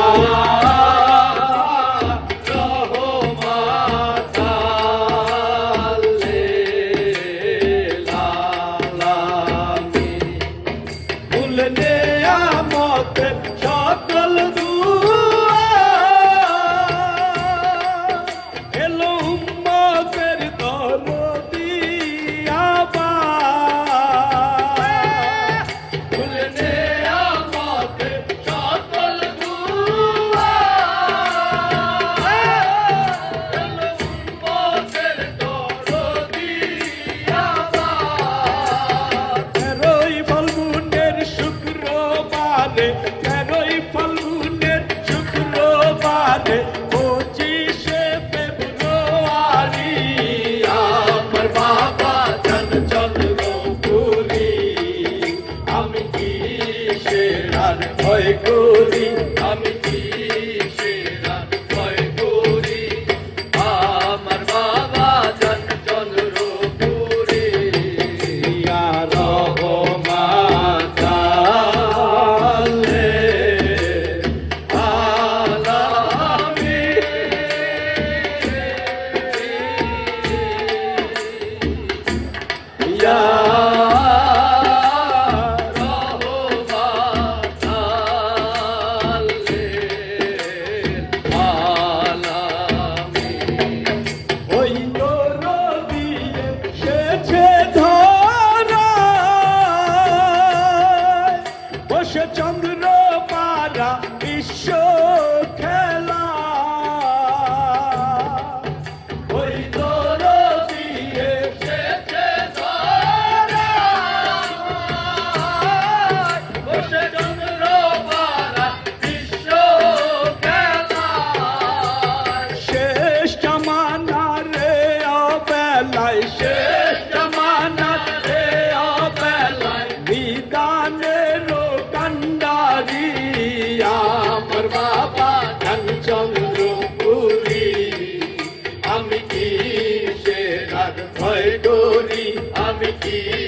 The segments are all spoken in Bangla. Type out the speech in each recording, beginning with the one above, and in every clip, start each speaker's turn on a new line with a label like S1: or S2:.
S1: Oh, চন্দ্র পারা বিশ্ব ভয় করি আমি কি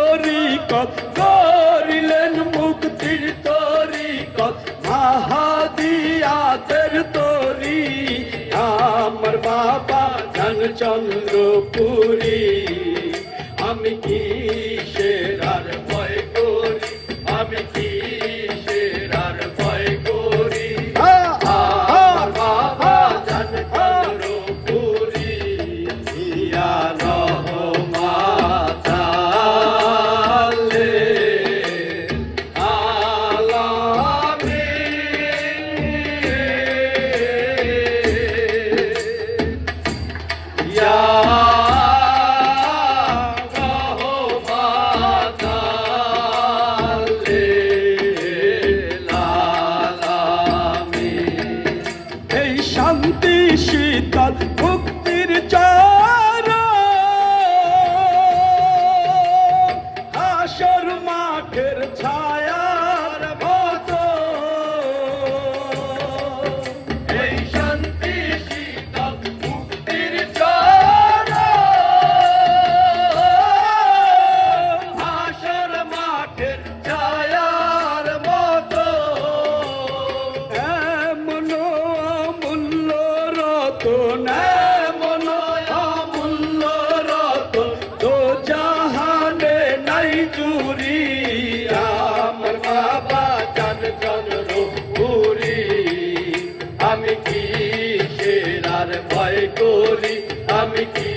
S1: তরিকত করিলেন মুক্তির তরিকত মাহাদিয়াতের তরি। আমার বাবা ধন চন্দ্রপুরী আমি কি মাঠের ছা করি আমি কি